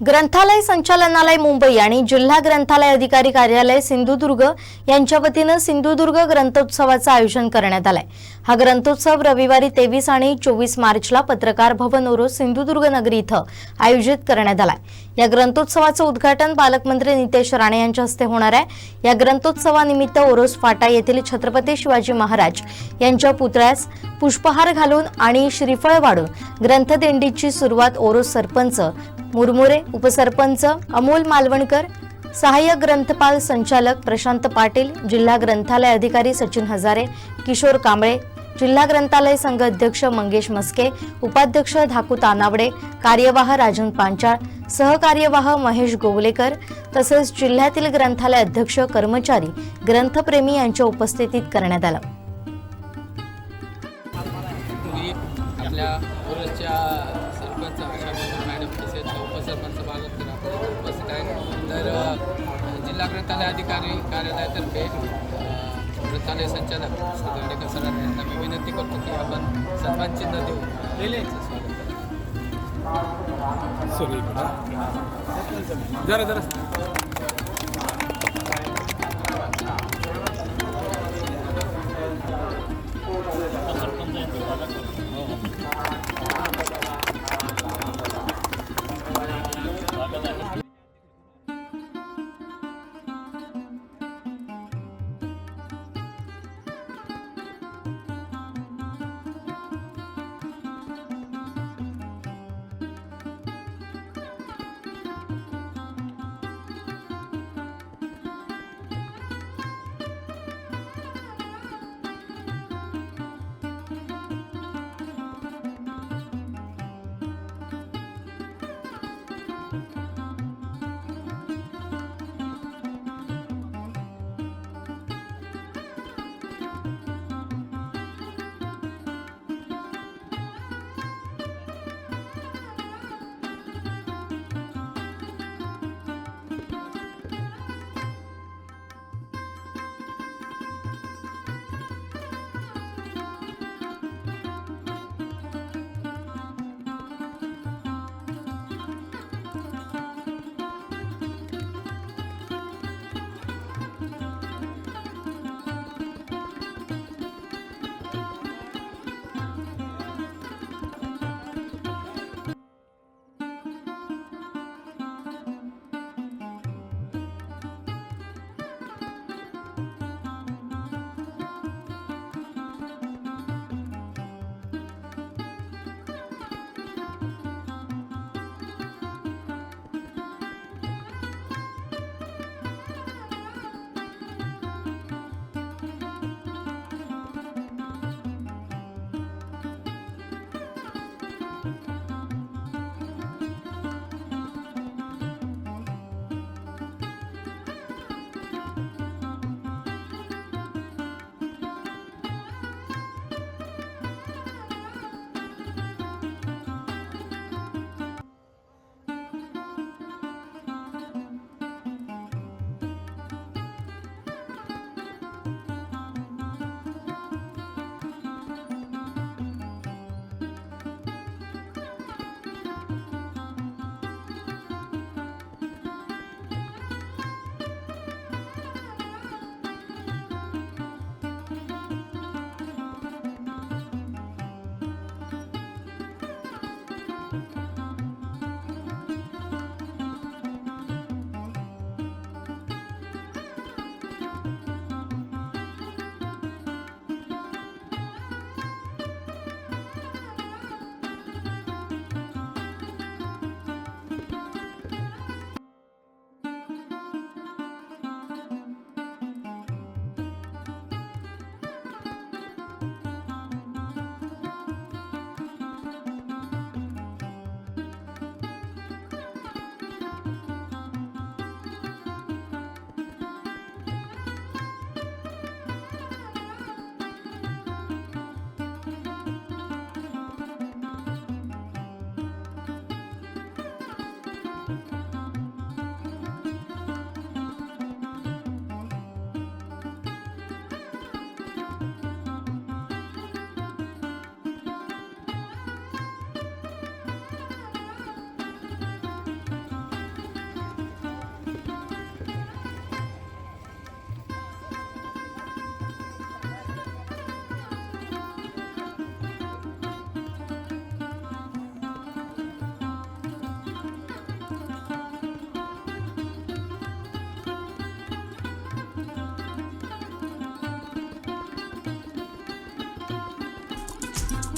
ग्रंथालय संचालनालय मुंबई आणि जिल्हा ग्रंथालय अधिकारी कार्यालय सिंधुदुर्ग यांच्या वतीनं सिंधुदुर्ग ग्रंथोत्सवाचं आयोजन करण्यात आलंय. हा ग्रंथोत्सव रविवारी तेवीस आणि चोवीस मार्चला पत्रकार भवन ओरोस सिंधुदुर्ग नगरी इथं आयोजित करण्यात आलाय. या ग्रंथोत्सवाचं उद्घाटन पालकमंत्री नितेश राणे यांच्या हस्ते होणार आहे. या ग्रंथोत्सवानिमित्त ओरोस फाटा येथील छत्रपती शिवाजी महाराज यांच्या पुतळ्यास पुष्पहार घालून आणि श्रीफळ वाढून ग्रंथदिंडीची सुरुवात ओरोस सरपंच मुरमुरे उपसरपंच अमोल मालवणकर सहाय्यक ग्रंथपाल संचालक प्रशांत पाटील जिल्हा ग्रंथालय अधिकारी सचिन हजारे किशोर कांबळे जिल्हा ग्रंथालय संघ अध्यक्ष मंगेश मस्के उपाध्यक्ष धाकू तानावडे कार्यवाह राजन पांचाळ सहकार्यवाह महेश गोवलेकर तसेच जिल्ह्यातील ग्रंथालय अध्यक्ष कर्मचारी ग्रंथप्रेमी यांच्या उपस्थितीत करण्यात आलं. उपसरपंच बालक आपल्या उपस्थित आहेत तर जिल्हा ग्रंथालय अधिकारी कार्यालयातर्फे ग्रंथालय संचालक श्री दर्डेकर सर यांना मी विनंती करतो की आपण सन्मान चिन्ह देऊ रेल्वेचं स्वागत जरा जरा.